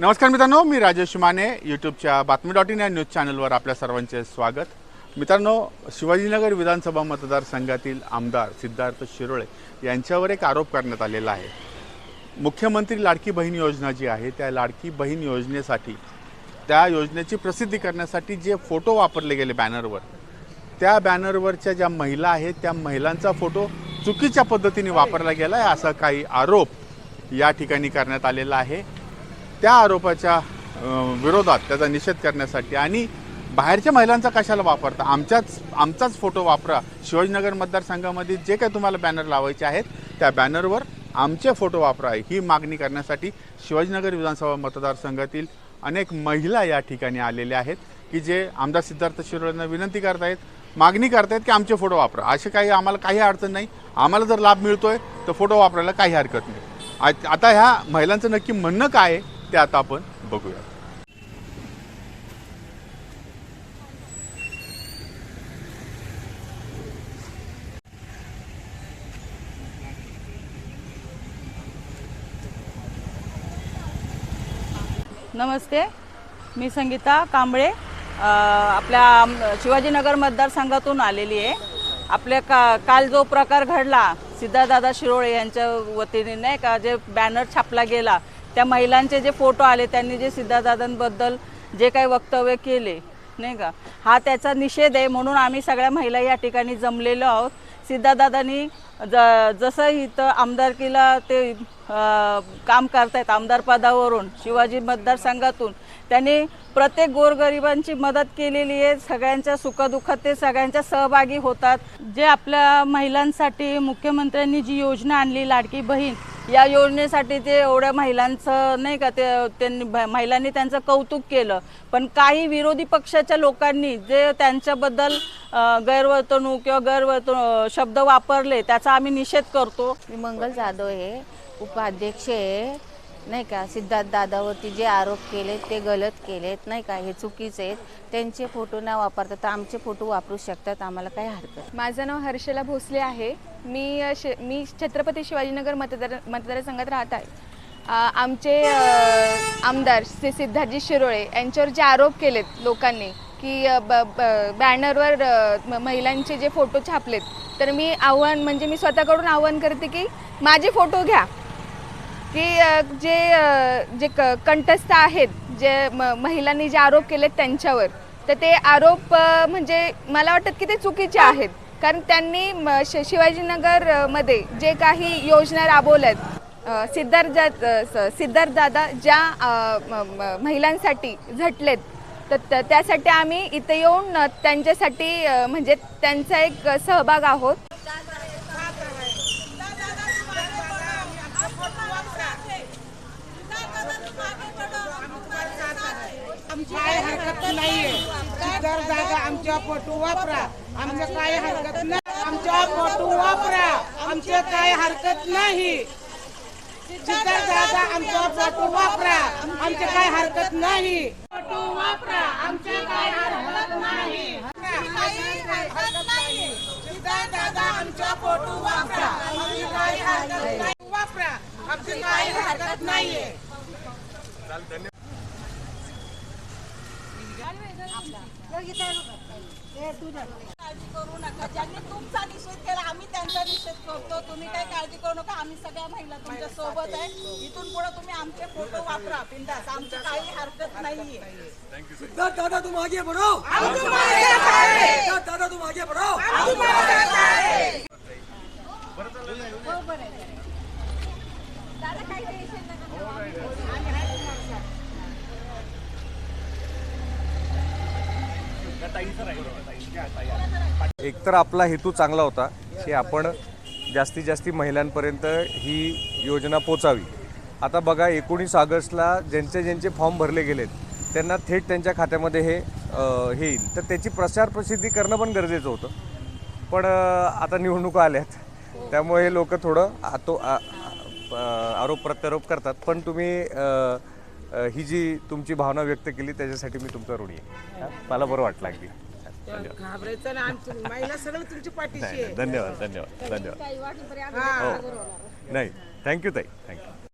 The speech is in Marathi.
नमस्कार मित्रांनो मी राजेश माने यूट्यूबच्या बातमी डॉट इन या न्यूज चॅनलवर आपल्या सर्वांचे स्वागत. मित्रांनो शिवाजीनगर विधानसभा मतदारसंघातील आमदार सिद्धार्थ शिरोळे यांच्यावर एक आरोप करण्यात आलेला आहे. मुख्यमंत्री लाडकी बहीण योजना जी आहे त्या लाडकी बहीण योजनेसाठी त्या योजनेची प्रसिद्धी करण्यासाठी जे फोटो वापरले गेले बॅनरवर त्या बॅनरवरच्या ज्या महिला आहेत त्या महिलांचा फोटो चुकीच्या पद्धतीने वापरला गेला आहे असा काही आरोप या ठिकाणी करण्यात आलेला आहे. त्या आरोपाच्या विरोधात त्याचा निषेध करण्यासाठी आणि बाहेरच्या महिलांचा कशाला वापरता? आमच्याच आमचाच फोटो वापरा. शिवाजीनगर मतदारसंघामध्ये जे काही तुम्हाला बॅनर लावायचे आहेत त्या बॅनरवर आमचे फोटो वापरा. ही मागणी करण्यासाठी शिवाजीनगर विधानसभा मतदारसंघातील अनेक महिला या ठिकाणी आलेल्या आहेत की जे आमदार सिद्धार्थ शिरोळेंना विनंती करतायत मागणी करतायत की आमचे फोटो वापरा. असे काही आम्हाला काही अडचण नाही. आम्हाला जर लाभ मिळतोय तर फोटो वापरायला काही हरकत नाही. आता ह्या महिलांचं नक्की म्हणणं काय आहे? ते आता आपण बघूया. नमस्ते मी संगीता कांबळे आपल्या शिवाजीनगर मतदारसंघातून आलेली आहे. आपल्या का काल जो प्रकार घडला सिद्धार्थदादा शिरोळे यांच्या वतीने नाही का जे बॅनर छापला गेला त्या महिलांचे जे फोटो आले त्यांनी जे सिद्धार्थदादांबद्दल जे काही वक्तव्य केले नाही का? हा त्याचा निषेध आहे. म्हणून आम्ही सगळ्या महिला या ठिकाणी जमलेलो आहोत. सिद्धार्थदादांनी ज जसं इथं आमदारकीला ते काम करतायत आमदार पदावरून शिवाजी मतदारसंघातून त्यांनी प्रत्येक गोरगरिबांची मदत केलेली आहे. सगळ्यांच्या सुखदुःखात ते सगळ्यांच्या सहभागी होतात. जे आपल्या महिलांसाठी मुख्यमंत्र्यांनी जी योजना आणली लाडकी बहीण या योजनेसाठी ते एवढ्या महिलांचं नाही का ते त्यांनी भ- महिलांनी त्यांचं कौतुक केलं. पण काही विरोधी पक्षाच्या लोकांनी जे त्यांच्याबद्दल गैरवर्तणूक किंवा गैरवर्तणूक शब्द वापरले त्याचा आम्ही निषेध करतो. मंगल जाधव हे उपाध्यक्ष आहे. नाही का? सिद्धार्थ दादावरती जे आरोप केले ते गलत केलेत नाही का? हे चुकीचे आहेत. त्यांचे फोटो न वापरता तर आमचे फोटो वापरू शकतात आम्हाला काही हरकत माझं नाव हर्षला भोसले आहे. मी शे मी छत्रपती शिवाजीनगर मतदार मतदारसंघात राहत आहे. आमचे आमदार श्री सिद्धार्थजी शिरोळे यांच्यावर जे आरोप केलेत लोकांनी की ब- ब- बॅनरवर म- महिलांचे जे फोटो छापलेत तर मी आव्हान म्हणजे मी स्वतःकडून आव्हान करते की माझे फोटो घ्या. की जे जे क कंटस्थ आहेत जे म महिलांनी जे आरोप केलेत त्यांच्यावर तर ते आरोप म्हणजे मला वाटतं की ते चुकीचे आहेत. कारण त्यांनी म, श- शिवाजीनगरमध्ये जे काही योजना राबवल्यात सिद्धार्थ सिद्धार्थदादा स- सिद्धार्थ दादा ज्या म- महिलांसाठी झटलेत तर त- त्यासाठी आम्ही इथे येऊन त्यांच्यासाठी म्हणजे त्यांचा एक सहभाग आहोत काय हरकत नाहीये सिद्धार्थ दादा आमच्या फोटो वापरा. आमच्या काय हरकत नाही. आमच्या फोटो वापरा. आमचं काय हरकत नाही. सिद्धार्थ दादा आमच्या फोटो वापरा. आमचे काय हरकत नाही. फोटो वापरा. आमचे काय हरकत नाही. दादा आमच्या फोटो वापरा. हरकत नाही. वापरा. हरकत नाहीये. काळजी करू नका. ज्यांनी तुमचा निषेध केला आम्ही त्यांचा निषेध करतो. तुम्ही काही काळजी करू नका. आम्ही सगळ्या महिला तुमच्यासोबत आहे. इथून पुढे तुम्ही आमचे फोटो वापरा बिंदास. आमची काही हरकत नाहीये. सिद्धार्थ दादा तुम आगे बढ़ो दादा तुम आगे बढ़ो एकतर आपला हेतू चांगला होता की आपण जास्तीत जास्ती महिलांपर्यंत ही योजना पोचावी. आता बघा एकोणीस ऑगस्टला ज्यांचे ज्यांचे फॉर्म भरले गेलेत त्यांना थेट त्यांच्या खात्यामध्ये हे हे येईल. तर त्याची प्रचार प्रसिद्धी करणं पण गरजेचं होतं. पण आता निवडणुका आल्यात. त्यामुळे हे लोक थोडं आतो आरोप प्रत्यारोप करतात. पण तुम्ही ही जी तुमची भावना व्यक्त केली त्याच्यासाठी मी तुमचा ऋणी आहे. हा? मला बरं वाटलं अगदी. धन्यवाद. घाबरायचं ना आमची महिला सगळं तुमची पाठीशी नाही, आहे. धन्यवाद धन्यवाद धन्यवाद. हो. नाही थँक्यू ताई थँक्यू